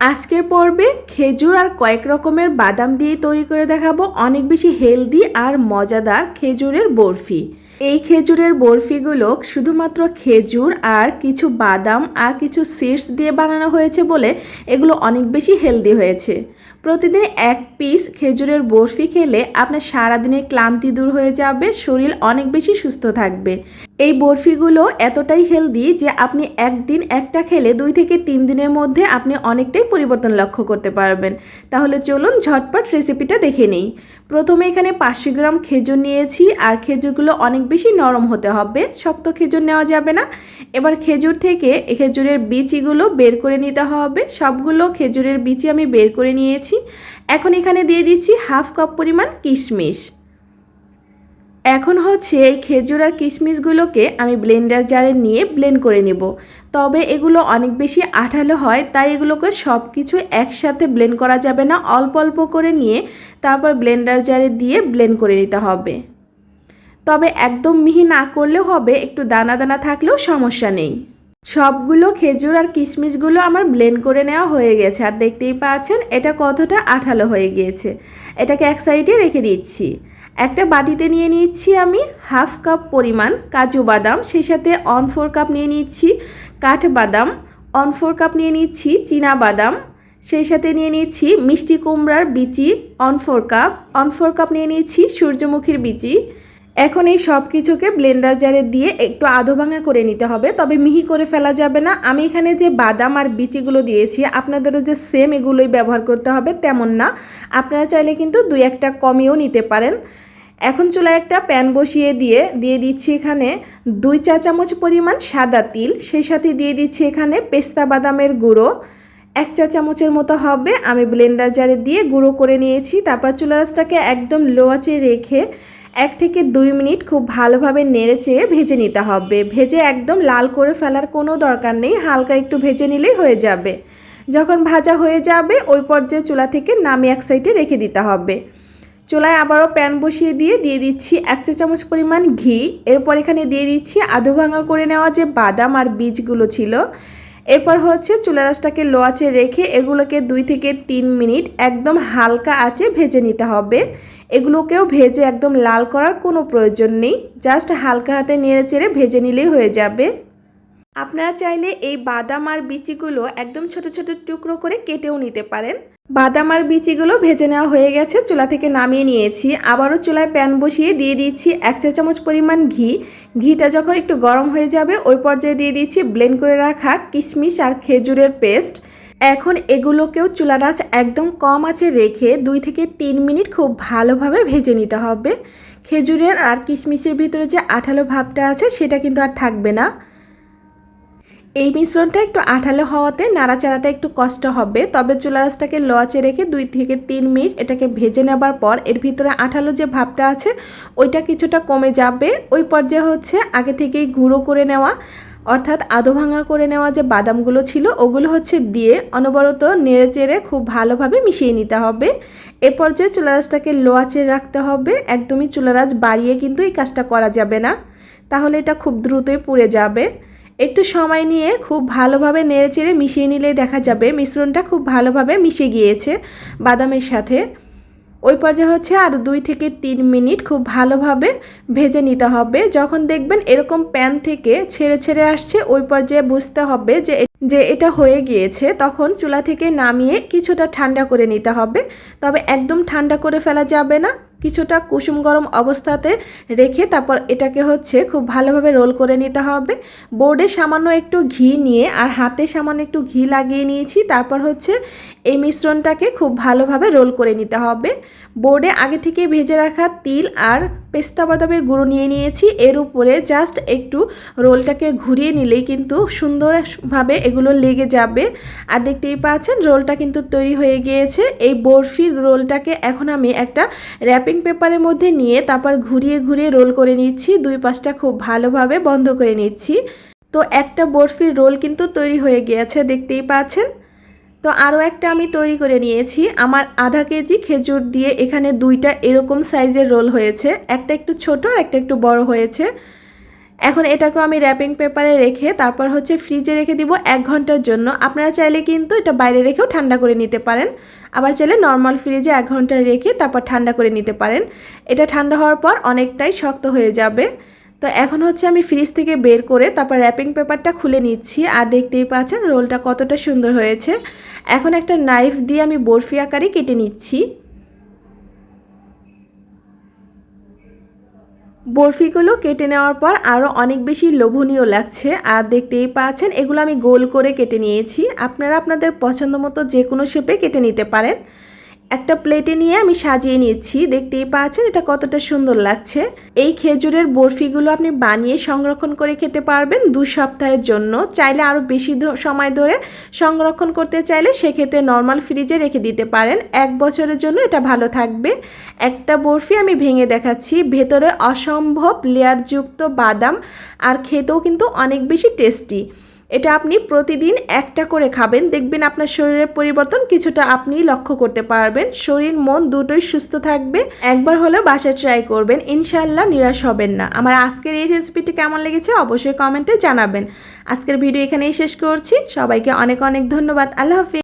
আজকের পর্বে খেজুর আর কয়েক রকমের বাদাম দিয়ে তৈরি করে দেখাবো। অনেক বেশি হেলদি আর মজাদার খেজুরের বরফি। এই খেজুরের বরফিগুলো শুধুমাত্র খেজুর আর কিছু বাদাম আর কিছু সিডস দিয়ে বানানো হয়েছে বলে এগুলো অনেক বেশি হেলদি হয়েছে। প্রতিদিন এক পিস খেজুরের বরফি খেলে আপনার সারাদিনের ক্লান্তি দূর হয়ে যাবে, শরীর অনেক বেশি সুস্থ থাকবে। এই বরফিগুলো এতটাই হেলদি যে আপনি একদিন একটা খেলে দুই থেকে তিন দিনের মধ্যে আপনি অনেকটাই পরিবর্তন লক্ষ্য করতে পারবেন। তাহলে চলুন ঝটপট রেসিপিটা দেখে নেই। প্রথমে এখানে পাঁচশো গ্রাম খেজুর নিয়েছি, আর খেজুরগুলো অনেক বেশি নরম হতে হবে, শক্ত খেজুর নেওয়া যাবে না। এবার খেজুর থেকে খেজুরের বিচিগুলো বের করে নিতে হবে, সবগুলো খেজুরের বিচি আমি বের করে নিয়েছি। এখন এখানে দিয়ে দিচ্ছি হাফ কাপ পরিমাণ কিশমিশ। এখন হচ্ছে এই খেজুর আর কিশমিশগুলোকে আমি ব্লেন্ডার জারে নিয়ে ব্লেন্ড করে নেব। তবে এগুলো অনেক বেশি আঠালো হয়, তাই এগুলোকে সব কিছু একসাথে ব্লেন্ড করা যাবে না। অল্প অল্প করে নিয়ে তারপর ব্লেন্ডার জারে দিয়ে ব্লেন্ড করে নিতে হবে। তবে একদম মিহি না করলেও হবে, একটু দানা দানা থাকলেও সমস্যা নেই। সবগুলো খেজুর আর কিশমিশগুলো আমার ব্লেন্ড করে নেওয়া হয়ে গেছে। আর দেখতেই পাচ্ছেন, এটা কতটা আঠালো হয়ে গিয়েছে। এটাকে এক সাইডে রেখে দিচ্ছি। একটা বাটিতে নিয়ে নিচ্ছি আমি হাফ কাপ পরিমাণ কাজু বাদাম, সেই সাথে অন ফোর কাপ নিয়ে নিচ্ছি কাঠ বাদাম অন ফোর কাপ নিয়ে নিচ্ছি চীনা বাদাম, সেই সাথে নিয়ে নিচ্ছি মিষ্টি কুমড়ার বিচি one fourth cup one fourth cup নিয়ে নিচ্ছি সূর্যমুখীর বিচি এখন এই সব কিছুকে ব্লেন্ডার জারে দিয়ে একটু আধো ভাঙা করে নিতে হবে, তবে মিহি করে ফেলা যাবে না। আমি এখানে যে বাদাম আর বিচিগুলো দিয়েছি, আপনাদেরও যে সেম এগুলোই ব্যবহার করতে হবে, তেমন না। আপনারা চাইলে কিন্তু দুই একটা কমিয়েও নিতে পারেন। এখন চুলায় একটা প্যান বসিয়ে দিয়ে দিয়ে দিচ্ছি এখানে দুই চা চামচ পরিমাণ সাদা তিল, সেই সাথে দিয়ে দিচ্ছি এখানে পেস্তা বাদামের গুঁড়ো। এক চা চামচের মতো হবে, আমি ব্লেন্ডার জারে দিয়ে গুঁড়ো করে নিয়েছি। তারপর চুলা রাসটাকে একদম লো আঁচে রেখে এক থেকে দুই মিনিট খুব ভালোভাবে নেড়ে চেড়ে ভেজে নিতে হবে। ভেজে একদম লাল করে ফেলার কোনো দরকার নেই, হালকা একটু ভেজে নিলেই হয়ে যাবে। যখন ভাজা হয়ে যাবে, ওই পর্যায়ে চুলা থেকে নামিয়ে এক সাইডে রেখে দিতে হবে। চুলায় আবারও প্যান বসিয়ে দিয়ে দিয়ে দিচ্ছি এক চা চামচ পরিমাণ ঘি। এরপর এখানে দিয়ে দিচ্ছি আধু ভাঙা করে নেওয়া যে বাদাম আর বীজগুলো ছিল। এরপর হচ্ছে চুলা রাসটাকে লো আছে রেখে এগুলোকে দুই থেকে তিন মিনিট একদম হালকা আছে ভেজে নিতে হবে। এগুলোকেও ভেজে একদম লাল করার কোনো প্রয়োজন নেই। জাস্ট হালকা হাতে নেড়ে চেড়ে ভেজে নিলেই হয়ে যাবে। আপনারা চাইলে এই বাদাম আর বিচিগুলো একদম ছোট ছোট টুকরো করে কেটেও নিতে পারেন। বাদাম আর বিচিগুলো ভেজে নেওয়া হয়ে গেছে, চুলা থেকে নামিয়ে নিয়েছি। আবারও চুলায় প্যান বসিয়ে দিয়ে দিচ্ছি এক চা চামচ পরিমাণ ঘি। ঘিটা যখন একটু গরম হয়ে যাবে, ওই পর্যায়ে দিয়ে দিচ্ছি ব্লেন্ড করে রাখা কিশমিশ আর খেজুরের পেস্ট। এখন এগুলোকেও চুলার আঁচ একদম কম আছে রেখে দুই থেকে তিন মিনিট খুব ভালোভাবে ভেজে নিতে হবে। খেজুরের আর কিশমিশের ভিতরে যে আঠালো ভাবটা আছে, সেটা কিন্তু আর থাকবে না। এই মিশ্রণটা একটু আঠালো হওয়াতে নাড়াচাড়াটা একটু কষ্ট হবে। তবে চুলা রাসটাকে লচে রেখে দুই থেকে তিন মিনিট এটাকে ভেজে নেবার পর এর ভিতরে আঠালো যে ভাবটা আছে, ওইটা কিছুটা কমে যাবে। ওই পর্যায়ে হচ্ছে আগে থেকেই গুঁড়ো করে নেওয়া, অর্থাৎ আধো ভাঙা করে নেওয়া যে বাদামগুলো ছিল, ওগুলো হচ্ছে দিয়ে অনবরত নেড়ে চেড়ে খুব ভালোভাবে মিশিয়ে নিতে হবে। এ পর্যায়ে চুলারাজটাকে লোয়াচে রাখতে হবে। একদমই চুলারাজ বাড়িয়ে কিন্তু এই কাজটা করা যাবে না। তাহলে এটা খুব দ্রুতই পুড়ে যাবে। একটু সময় নিয়ে খুব ভালোভাবে নেড়ে চেড়ে মিশিয়ে নিলে দেখা যাবে মিশ্রণটা খুব ভালোভাবে মিশে গিয়েছে বাদামের সাথে। ওই পর্যায়ে হচ্ছে আর দুই থেকে তিন মিনিট খুব ভালোভাবে ভেজে নিতে হবে। যখন দেখবেন এরকম প্যান থেকে ছেড়ে ছেড়ে আসছে, ওই পর্যায়ে বুঝতে হবে যে যে এটা হয়ে গিয়েছে, তখন চুলা থেকে নামিয়ে কিছুটা ঠান্ডা করে নিতে হবে। তবে একদম ঠান্ডা করে ফেলা যাবে না। কিছুটা কুসুম গরম অবস্থাতে রেখে তারপর এটাকে হচ্ছে খুব ভালোভাবে রোল করে নিতে হবে। বোর্ডে সামান্য একটু ঘি নিয়ে আর হাতে সামান্য একটু ঘি লাগিয়ে নিয়েছি। তারপর হচ্ছে এই মিশ্রণটাকে খুব ভালোভাবে রোল করে নিতে হবে। বোর্ডে আগে থেকে ভেজে রাখা তিল আর পেস্তা বাদামের গুঁড়ো নিয়ে নিয়েছি। এর উপরে জাস্ট একটু রোলটাকে ঘুরিয়ে নিলেই কিন্তু সুন্দরভাবে এগুলো লেগে যাবে। আর দেখতেই পাচ্ছেন, রোলটা কিন্তু তৈরি হয়ে গিয়েছে। এই বরফির রোলটাকে এখন আমি একটা র্যাপিং পেপারের মধ্যে নিয়ে তারপর ঘুরিয়ে ঘুরিয়ে রোল করে নিচ্ছি। দুই পাশটা খুব ভালোভাবে বন্ধ করে নিচ্ছি। তো একটা বরফির রোল কিন্তু তৈরি হয়ে গিয়েছে, দেখতেই পাচ্ছেন। তো আরও একটা আমি তৈরি করে নিয়েছি। আমার আধা কেজি খেজুর দিয়ে এখানে দুইটা এরকম সাইজের রোল হয়েছে। একটা একটু ছোট আর একটা একটু বড় হয়েছে। এখন এটাকেও আমি র্যাপিং পেপারে রেখে তারপর হচ্ছে ফ্রিজে রেখে দিব এক ঘণ্টার জন্য। আপনারা চাইলে কিন্তু এটা বাইরে রেখেও ঠান্ডা করে নিতে পারেন। আবার চাইলে নর্মাল ফ্রিজে এক ঘণ্টা রেখে তারপর ঠান্ডা করে নিতে পারেন। এটা ঠান্ডা হওয়ার পর অনেকটাই শক্ত হয়ে যাবে। তো এখন হচ্ছে আমি ফ্রিজ থেকে বের করে তারপর র্যাপিং পেপারটা খুলে নিচ্ছি। আর দেখতেই পাচ্ছেন রোলটা কতটা সুন্দর হয়েছে। এখন একটা নাইফ দিয়ে আমি বরফি আকারে কেটে নিচ্ছি। বরফিগুলো কেটে নেওয়ার পর আরও অনেক বেশি লোভনীয় লাগছে। আর দেখতেই পাচ্ছেন, এগুলো আমি গোল করে কেটে নিয়েছি। আপনারা আপনাদের পছন্দ মতো যে কোনো শেপে কেটে নিতে পারেন। একটা প্লেটে নিয়ে আমি সাজিয়ে নিচ্ছি। দেখতেই পাচ্ছেন এটা কতটা সুন্দর লাগছে। এই খেজুরের বরফিগুলো আপনি বানিয়ে সংরক্ষণ করে খেতে পারবেন দু সপ্তাহের জন্য। চাইলে আরও বেশি সময় ধরে সংরক্ষণ করতে চাইলে সেক্ষেত্রে নর্মাল ফ্রিজে রেখে দিতে পারেন। এক বছরের জন্য এটা ভালো থাকবে। একটা বরফি আমি ভেঙে দেখাচ্ছি। ভেতরে অসম্ভব লেয়ারযুক্ত বাদাম আর খেতেও কিন্তু অনেক বেশি টেস্টি এটা আপনি প্রতিদিন একটা করে খাবেন, দেখবেন আপনার শরীরের পরিবর্তন কিছুটা আপনি লক্ষ্য করতে পারবেন। শরীর, মন দুটোই সুস্থ থাকবে। একবার হলেও বাসায় ট্রাই করবেন ইনশাল্লাহ নিরাশ হবেন না। আমার আজকের এই রেসিপিটি কেমন লেগেছে অবশ্যই কমেন্টে জানাবেন। আজকের ভিডিও এখানেই শেষ করছি। সবাইকে অনেক অনেক ধন্যবাদ। আল্লাহ হাফিজ।